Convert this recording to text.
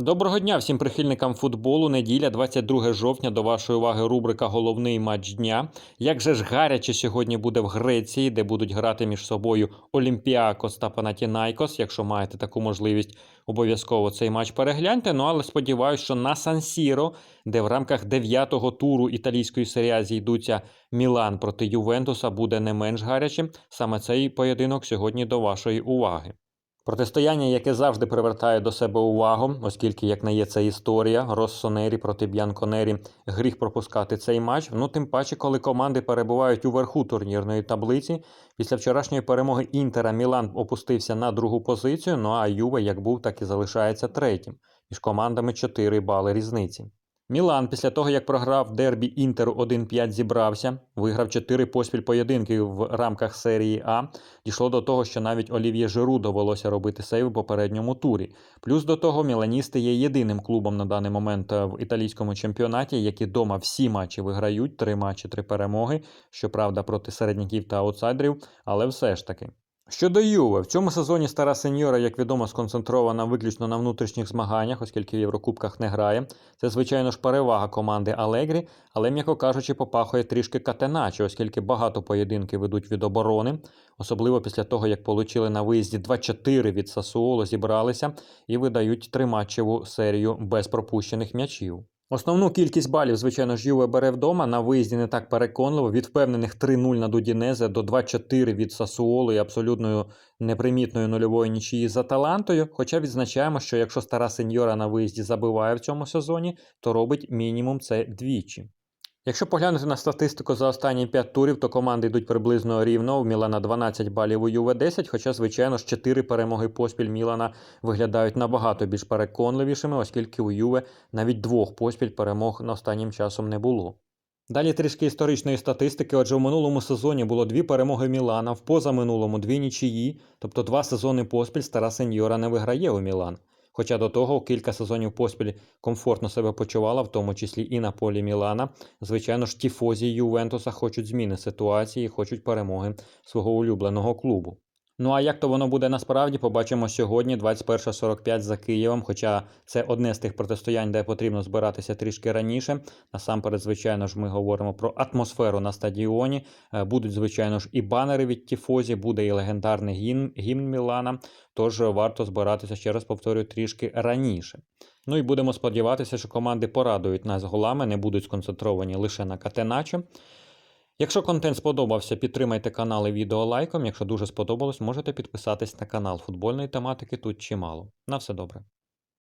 Доброго дня всім прихильникам футболу. Неділя, 22 жовтня. До вашої уваги рубрика Головний матч дня. Як же ж гаряче сьогодні буде в Греції, де будуть грати між собою Олімпіакос та Панатінайкос. Якщо маєте таку можливість, обов'язково цей матч перегляньте. Ну але сподіваюся, що на Сан-Сіро, де в рамках дев'ятого туру італійської серії зійдуться Мілан проти Ювентуса, буде не менш гарячим. Саме цей поєдинок сьогодні до вашої уваги. Протистояння, яке завжди привертає до себе увагу, оскільки, як не є це історія, Россонері проти Б'янконері, гріх пропускати цей матч. Ну тим паче, коли команди перебувають у верху турнірної таблиці. Після вчорашньої перемоги Інтера Мілан опустився на другу позицію. Ну а Юве як був, так і залишається третім. Між командами 4 бали різниці. Мілан після того, як програв дербі Інтеру 1-5, зібрався, виграв 4 поспіль поєдинки в рамках серії А. Дійшло до того, що навіть Олів'є Жиру довелося робити сейв у попередньому турі. Плюс до того, міланісти є єдиним клубом на даний момент е, в італійському чемпіонаті, які дома всі матчі виграють, три матчі, три перемоги. Щоправда, проти середняків та аутсайдерів, але все ж таки. Щодо Юве, в цьому сезоні стара сеньора, як відомо, сконцентрована виключно на внутрішніх змаганнях, оскільки в Єврокубках не грає. Це, звичайно ж, перевага команди Алегрі, але, м'яко кажучи, попахує трішки катеначе, оскільки багато поєдинків ведуть від оборони, особливо після того, як получили на виїзді 2-4 від Сасуоло, зібралися і видають триматчеву серію без пропущених м'ячів. Основну кількість балів, звичайно ж, Юве бере вдома. На виїзді не так переконливо. Від впевнених 3-0 на Дудінезе до 2-4 від Сасуолу і абсолютною непримітною нульової нічиї за талантою. Хоча відзначаємо, що якщо стара сеньора на виїзді забиває в цьому сезоні, то робить мінімум це двічі. Якщо поглянути на статистику за останні 5 турів, то команди йдуть приблизно рівно. У Мілана 12 балів у Юве 10, хоча, звичайно ж, 4 перемоги поспіль Мілана виглядають набагато більш переконливішими, оскільки у Юве навіть двох поспіль перемог на останнім часом не було. Далі трішки історичної статистики. Отже, в минулому сезоні було дві перемоги Мілана, в позаминулому дві нічиї, тобто два сезони поспіль стара сеньора не виграє у Мілан. Хоча до того кілька сезонів поспіль комфортно себе почувала, в тому числі і на полі Мілана. Звичайно ж, тіфозі Ювентуса хочуть зміни ситуації, хочуть перемоги свого улюбленого клубу. Ну а як то воно буде насправді, побачимо сьогодні, 21.45 за Києвом. Хоча це одне з тих протистоянь, де потрібно збиратися трішки раніше. Насамперед, звичайно ж, ми говоримо про атмосферу на стадіоні. Е, Будуть, звичайно ж, і банери від Тіфозі, буде і легендарний гімн, гімн Мілана. Тож варто збиратися, ще раз повторюю, трішки раніше. Ну і будемо сподіватися, що команди порадують нас голами, не будуть сконцентровані лише на катеначо. Якщо контент сподобався, підтримайте канал і відео лайком. Якщо дуже сподобалось, можете підписатись на канал футбольної тематики тут чимало. На все добре.